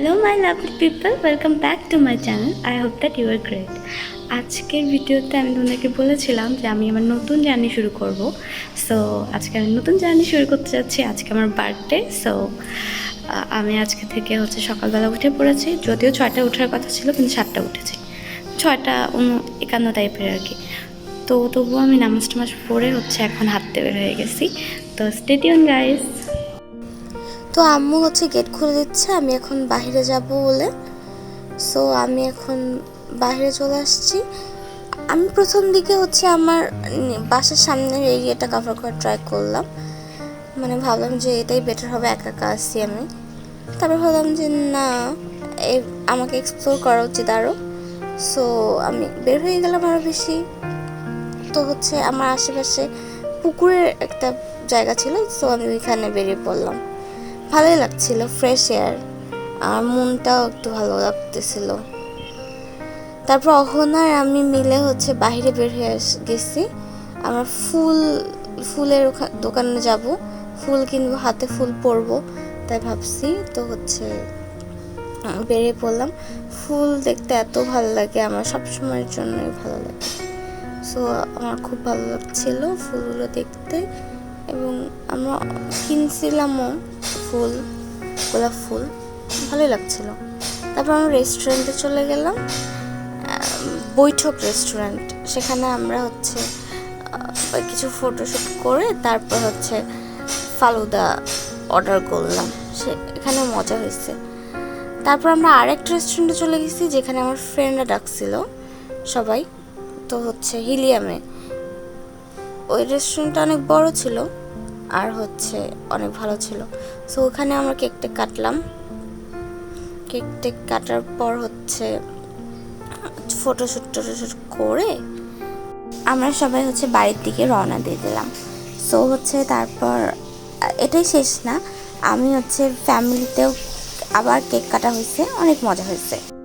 Hello my lovely people welcome back to my channel I hope that you are great আজকের ভিডিওতে আমি তোমাদেরকে বলেছিলাম যে আমি আমার নতুন জার্নি শুরু করব। সো আজকে আমি নতুন জার্নি শুরু করতে যাচ্ছি। আজকে আমার বার্থডে সো আমি আজকে থেকে হচ্ছে সকালবেলা উঠে পড়েছি। যদিও ছয়টা ওঠার কথা ছিল, কিন্তু সাতটা উঠেছি। ছয়টা উন একান্ন টাইপের আর কি। তো তবুও আমি নামাজ টামাজ পড়ে হচ্ছে এখন হাঁটতে বের হয়ে গেছি। তো স্টেডিয়াম গাইস তো আম্মু হচ্ছে গেট খুলে দিচ্ছে, আমি এখন বাইরে যাব বলে। সো আমি এখন বাইরে চলে আসছি। আমি প্রথম দিকে হচ্ছে আমার বাসার সামনের এরিয়াটা কভার করার ট্রাই করলাম। মানে ভাবলাম যে এটাই বেটার হবে, একা একা আসছি আমি। তারপর ভাবলাম যে না আমাকে এক্সপ্লোর করা উচিত আরও সো আমি বের হয়ে গেলাম আরও বেশি। তো হচ্ছে আমার আশেপাশে পুকুরের একটা জায়গা ছিল সো আমি ওইখানে বেরিয়ে পড়লাম। ভালোই লাগছিল ফ্রেশ এয়ার আর মনটাও একটু ভালো লাগতেছিল। তারপর অহনার আমি মিলে হচ্ছে বাইরে বের হয়ে গেছি। আমার ফুল, ফুলের দোকানে যাব। ফুল কিনবো, হাতে ফুল পরবো। তাই ভাবছি তো হচ্ছে বেরিয়ে পড়লাম। ফুল দেখতে এত ভালো লাগে, আমার সব সময়ের জন্যই ভালো লাগে। সো আমার খুব ভালো লাগছিল ফুলগুলো দেখতে। এবং আমরা কিনছিলামও। ফুল, গোলাপ ফুল, ভালোই লাগছিল। তারপর আমরা রেস্টুরেন্টে চলে গেলাম। বৈঠক রেস্টুরেন্ট সেখানে আমরা হচ্ছে কিছু ফটোশ্যুট করে তারপর হচ্ছে ফালুদা অর্ডার করলাম। সে এখানে মজা হয়েছে। তারপর আমরা আরেকটা রেস্টুরেন্টে চলে গেছি, যেখানে আমার ফ্রেন্ডরা ডাকছিল, সবাই। তো হচ্ছে হিলিয়ামে। ওই রেস্টুরেন্টটা অনেক বড় ছিল। আর হচ্ছে অনেক ভালো ছিল। সো ওখানে আমরা কেকটা কাটলাম। কেক টেক কাটার পর হচ্ছে ফটোশ্যুট টোটোশ্যুট করে আমরা সবাই হচ্ছে বাড়ির দিকে রওনা দিয়ে দিলাম। সো হচ্ছে তারপর, এটাই শেষ না, আমি হচ্ছে ফ্যামিলিতেও আবার কেক কাটা হয়েছে, অনেক মজা হয়েছে।